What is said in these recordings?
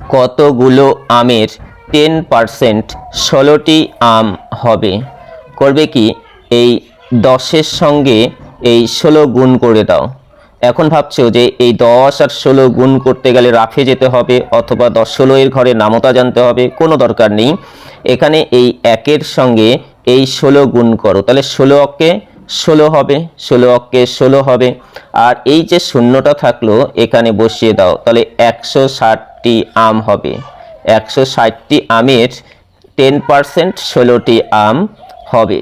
কতগুলো আমের ten percent ষোলোটি আম হবে? করবে কি? এই দশের সঙ্গে এই ষোলো গুণ করে দাও। এখন ভাবছ যে এই দশ আর ষোলো গুণ করতে গেলে রাফে যেতে হবে অথবা দশ ষোলো এর ঘরে নামতা জানতে হবে, কোনো দরকার নেই। এখানে এই একের সঙ্গে এই ষোলো গুণ করো। তাহলে ষোলো অক্কে ষোলো হবে, ষোলো অক্কে ষোলো হবে। আর এই যে শূন্যটা থাকল, এখানে বসিয়ে দাও, তাহলে একশো ষাটটি আম হবে। একশো ষাটটি আমের টেন পারসেন্ট ষোলোটি আম হবে।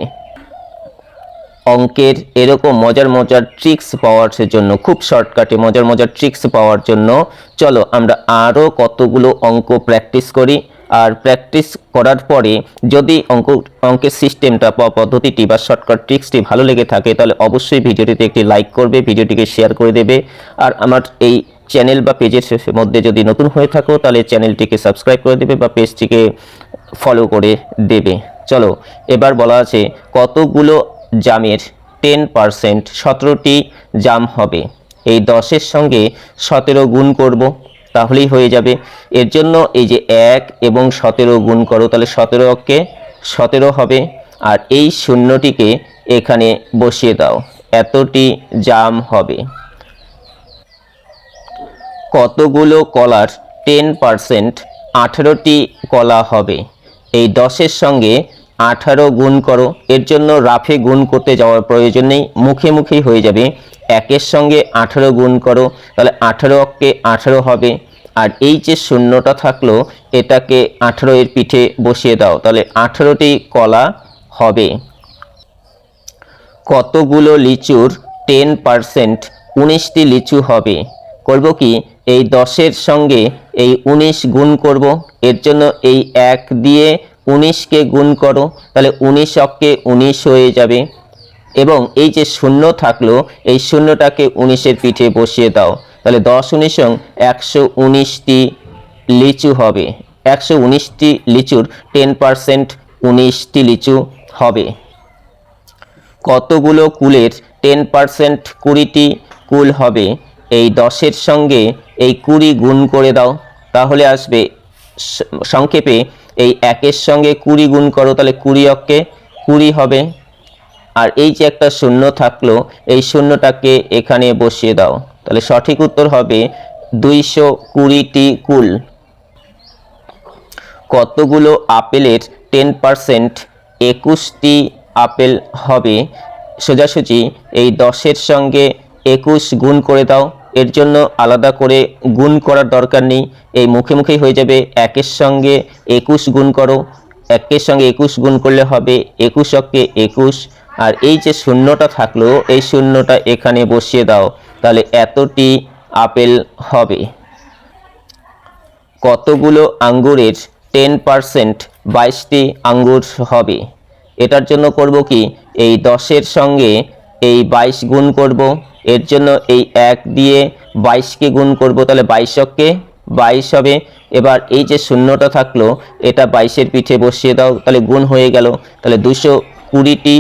অঙ্কের এরকম মজার মজার ট্রিক্স পাওয়ার জন্য, খুব শর্টকাটে মজার মজার ট্রিক্স পাওয়ার জন্য, চলো আমরা আরও কতগুলো অঙ্ক প্র্যাকটিস করি। আর প্র্যাকটিস করার পরে যদি অঙ্ক, অঙ্কের সিস্টেমটা বা পদ্ধতিটি বা শর্টকাট ট্রিক্সটি ভালো লেগে থাকে, তাহলে অবশ্যই ভিডিওটিতে একটি লাইক করবে, ভিডিওটিকে শেয়ার করে দেবে। আর আমার এই চ্যানেল বা পেজের মধ্যে যদি নতুন হয়ে থাকো, তাহলে চ্যানেলটিকে সাবস্ক্রাইব করে দেবে বা পেজটিকে ফলো করে দেবে। চলো, এবার বলা আছে কতগুলো জামের টেন পারসেন্ট সতেরোটি জাম হবে? এই দশের সঙ্গে সতেরো গুণ করব। তাহলেই হয়ে যাবে। এর জন্য এই যে এক এবং সতেরো গুণ করো, তাহলে সতেরো অক্ষে সতেরো হবে। আর এই শূন্যটিকে এখানে বসিয়ে দাও। এতটি জাম হবে। কতগুলো কলার? টেন পারসেন্ট আঠেরোটি কলা হবে। এই দশের সঙ্গে আঠারো গুণ করো। এর জন্য রাফে গুণ করতে যাওয়ার প্রয়োজন নেই। মুখে মুখেই হয়ে যাবে। একের সঙ্গে আঠারো গুণ করো। তাহলে আঠারো অক্কে আঠারো হবে। আর এই যে শূন্যটা থাকল, এটাকে আঠারো এর পিঠে বসিয়ে দাও। তাহলে আঠারোটি কলা হবে। কতগুলো লিচুর টেন পারসেন্ট উনিশটি লিচু হবে? করব কি? এই দশের সঙ্গে এই উনিশ গুণ করব। এর জন্য এই এক দিয়ে উনিশকে গুণ করো। তাহলে উনিশ অক্কে উনিশ হয়ে যাবে। এবং এই যে শূন্য থাকল, এই শূন্যটাকে উনিশের পিঠে বসিয়ে দাও। তাহলে দশ উনিশং একশো উনিশটি লিচু হবে। একশো উনিশটি লিচুর টেন পারসেন্ট উনিশটি লিচু হবে। কতগুলো কুলের টেন পারসেন্ট কুড়িটি কুল হবে? এই দশের সঙ্গে এই কুড়ি গুণ করে দাও, তাহলে আসবে সংক্ষেপে এই একের সঙ্গে কুড়ি গুণ করো, তাহলে কুড়ি অক্কে কুড়ি হবে। আর এই যে একটা শূন্য থাকল, এই শূন্যটাকে এখানে বসিয়ে দাও। তাহলে সঠিক উত্তর হবে দুইশো কুড়িটি কুল। কতগুলো আপেলের টেন পারসেন্ট একুশটি আপেল হবে? সোজাসুজি, এই দশের সঙ্গে একুশ গুণ করে দাও। এর জন্য আলাদা করে গুণ করার দরকার নেই। এই মুখে মুখেই হয়ে যাবে একের সঙ্গে একুশ গুণ করো। একের সঙ্গে একুশ গুণ করলে হবে একুশ অক্কে একুশ। আর এই যে শূন্যটা থাকল, এই শূন্যটা এখানে বসিয়ে দাও। তাহলে এতটি আপেল হবে। কতগুলো আঙ্গুরের টেন পারসেন্ট বাইশটি আঙ্গুর হবে? এটার জন্য করব কি? এই দশের সঙ্গে এই বাইশ গুণ করব। এর জন্য এই এক দিয়ে বাইশকে গুণ করব, তাহলে বাইশককে বাইশ হবে। এবার এই যে শূন্যটা থাকল, এটা বাইশের পিঠে বসিয়ে দাও, তাহলে গুণ হয়ে গেল। তাহলে দুশো কুড়িটি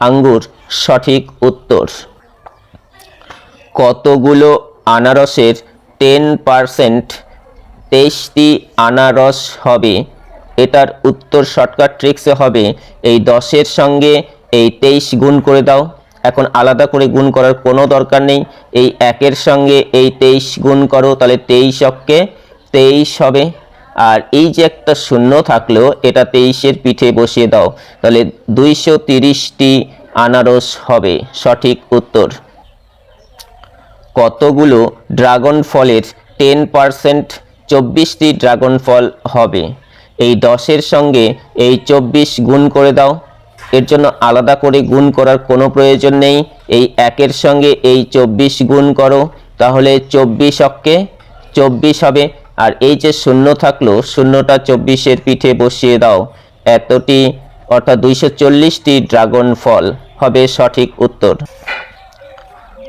আঙ্গুর সঠিক উত্তর। কতগুলো আনারসের টেন পারসেন্ট তেইশটি আনারস হবে? এটার উত্তর শর্টকাট ট্রিক্সে হবে, এই দশের সঙ্গে এই তেইশ গুণ করে দাও। এখন আলাদা করে গুণ করার কোনো দরকার নেই। এই একের সঙ্গে এই তেইশ গুণ করো, তাহলে তেইশ অক্কে তেইশ হবে। আর এই যে একটা শূন্য থাকল, এটা তেইশের পিঠে বসিয়ে দাও। তাহলে দুইশো তিরিশটি আনারস হবে। সঠিক উত্তর। কতগুলো ড্রাগন ফলের টেন পারসেন্ট চব্বিশটি ড্রাগন ফল হবে? এই দশের সঙ্গে এই চব্বিশ গুণ করে দাও। এর জন্য আলাদা করে গুণ করার কোনো প্রয়োজন নেই। এই একের সঙ্গে এই চব্বিশ গুণ করো। তাহলে চব্বিশ অক্কে চব্বিশ হবে। আর এই যে শূন্য থাকল, শূন্যটা চব্বিশের পিঠে বসিয়ে দাও। এতটি, অর্থাৎ দুইশো চল্লিশটি ড্রাগন ফল হবে সঠিক উত্তর।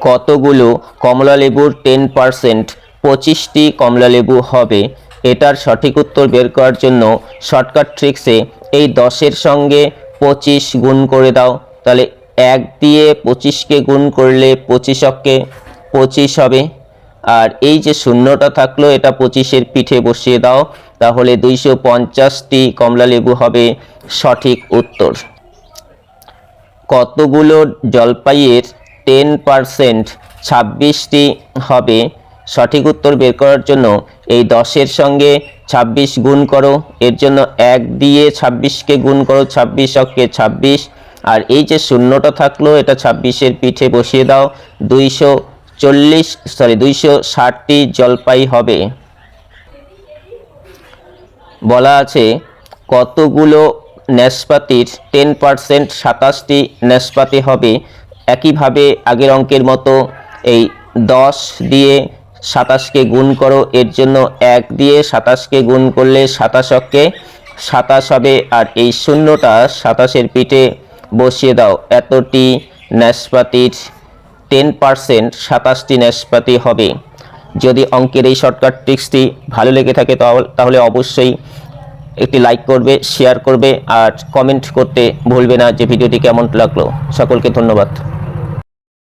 কতগুলো কমলা লেবুর টেন পারসেন্ট পঁচিশটি কমলা লেবু হবে। এটার সঠিক উত্তর বের করার জন্য শর্টকাট ট্রিক্সে এই দশের সঙ্গে পঁচিশ গুণ করে দাও। তাহলে এক দিয়ে পঁচিশকে গুণ করলে পঁচিশককে পঁচিশ হবে। আর এই যে শূন্যটা থাকল, এটা পঁচিশের পিঠে বসিয়ে দাও। তাহলে দুইশো পঞ্চাশটি কমলা লেবু হবে সঠিক উত্তর। কতগুলো জলপাইয়ের টেন পারসেন্ট ছাব্বিশটি হবে। সঠিক উত্তর বের করার জন্য এই দশের সঙ্গে ছাব্বিশ গুণ করো। এর জন্য এক দিয়ে ছাব্বিশকে গুণ করো, ছাব্বিশ অক্ষে ছাব্বিশ। আর এই যে শূন্যটা থাকল, এটা ছাব্বিশের পিঠে বসিয়ে দাও। দুইশো চল্লিশ সরি দুইশো ষাটটি জলপাই হবে। বলা আছে, কতগুলো নাশপাতির টেন পারসেন্ট সাতাশটি নাশপাতি হবে? একইভাবে আগের অঙ্কের মতো এই দশ দিয়ে সাতাশকে গুণ করো, এর জন্য এক দিয়ে সাতাশকে গুণ করলে সাতাশ অক্ষে সাতাশ হবে, আর এই শূন্যটা সাতাশের পিঠে বসিয়ে দাও। এতটি নাশপাতির টেন পারসেন্ট সাতাশটি নাশপাতি হবে। যদি অঙ্কের এই শর্টকাট ট্রিক্সটি ভালো লেগে থাকে তাহলে অবশ্যই একটি লাইক করবে শেয়ার করবে, আর কমেন্ট করতে ভুলবে না যে ভিডিওটি কেমন লাগল। সকলকে ধন্যবাদ।